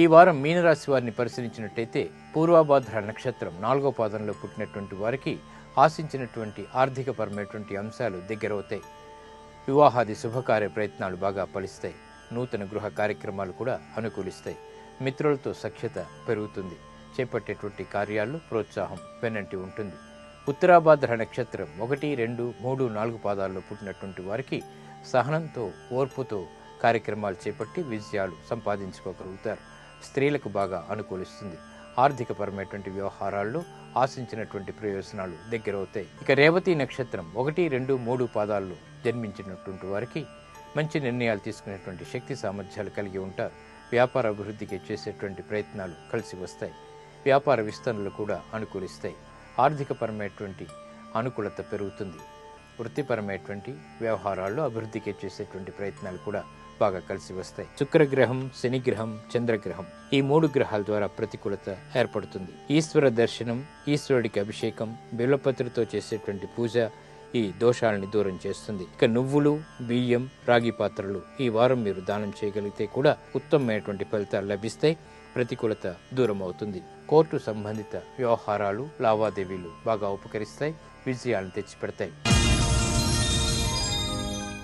ఈ వారం మీనరాశి వారిని పరిశీలించినట్టయితే పూర్వాభాద్ర నక్షత్రం నాలుగో పాదంలో పుట్టినటువంటి వారికి ఆశించినటువంటి ఆర్థికపరమైనటువంటి అంశాలు దగ్గరవుతాయి. వివాహాది శుభకార్య ప్రయత్నాలు బాగా ఫలిస్తాయి. నూతన గృహ కార్యక్రమాలు కూడా అనుకూలిస్తాయి. మిత్రులతో సఖ్యత పెరుగుతుంది. చేపట్టేటువంటి కార్యాల్లో ప్రోత్సాహం వెన్నంటి ఉంటుంది. ఉత్తరాభాద్ర నక్షత్రం ఒకటి రెండు మూడు నాలుగు పాదాల్లో పుట్టినటువంటి వారికి సహనంతో ఓర్పుతో కార్యక్రమాలు చేపట్టి విజయాలు సంపాదించుకోగలుగుతారు. స్త్రీలకు బాగా అనుకూలిస్తుంది. ఆర్థికపరమైనటువంటి వ్యవహారాల్లో ఆశించినటువంటి ప్రయోజనాలు దగ్గరవుతాయి. ఇక రేవతి నక్షత్రం ఒకటి రెండు మూడు పాదాల్లో జన్మించినటువంటి వారికి మంచి నిర్ణయాలు తీసుకునేటువంటి శక్తి సామర్థ్యాలు కలిగి ఉంటారు. వ్యాపార అభివృద్ధికి చేసేటువంటి ప్రయత్నాలు కలిసి వస్తాయి. వ్యాపార విస్తరణలు కూడా అనుకూలిస్తాయి. ఆర్థికపరమైనటువంటి అనుకూలత పెరుగుతుంది. వృత్తిపరమైనటువంటి వ్యవహారాల్లో అభివృద్ధికి చేసేటువంటి ప్రయత్నాలు కూడా బాగా కలిసి వస్తాయి. శుక్రగ్రహం శనిగ్రహం చంద్రగ్రహం ఈ మూడు గ్రహాల ద్వారా ప్రతికూలత ఏర్పడుతుంది. ఈశ్వర దర్శనం ఈశ్వరుడికి అభిషేకం బిల్వపత్రితో చేసేటువంటి పూజ ఈ దోషాలని దూరం చేస్తుంది. ఇక నువ్వులు బియ్యం రాగి పాత్రలు ఈ వారం మీరు దానం చేయగలిగితే కూడా ఉత్తమమైనటువంటి ఫలితాలు లభిస్తాయి. ప్రతికూలత దూరం అవుతుంది కోర్టు సంబంధిత వ్యవహారాలు లావాదేవీలు బాగా ఉపకరిస్తాయి. విజయాలను తెచ్చిపెడతాయి.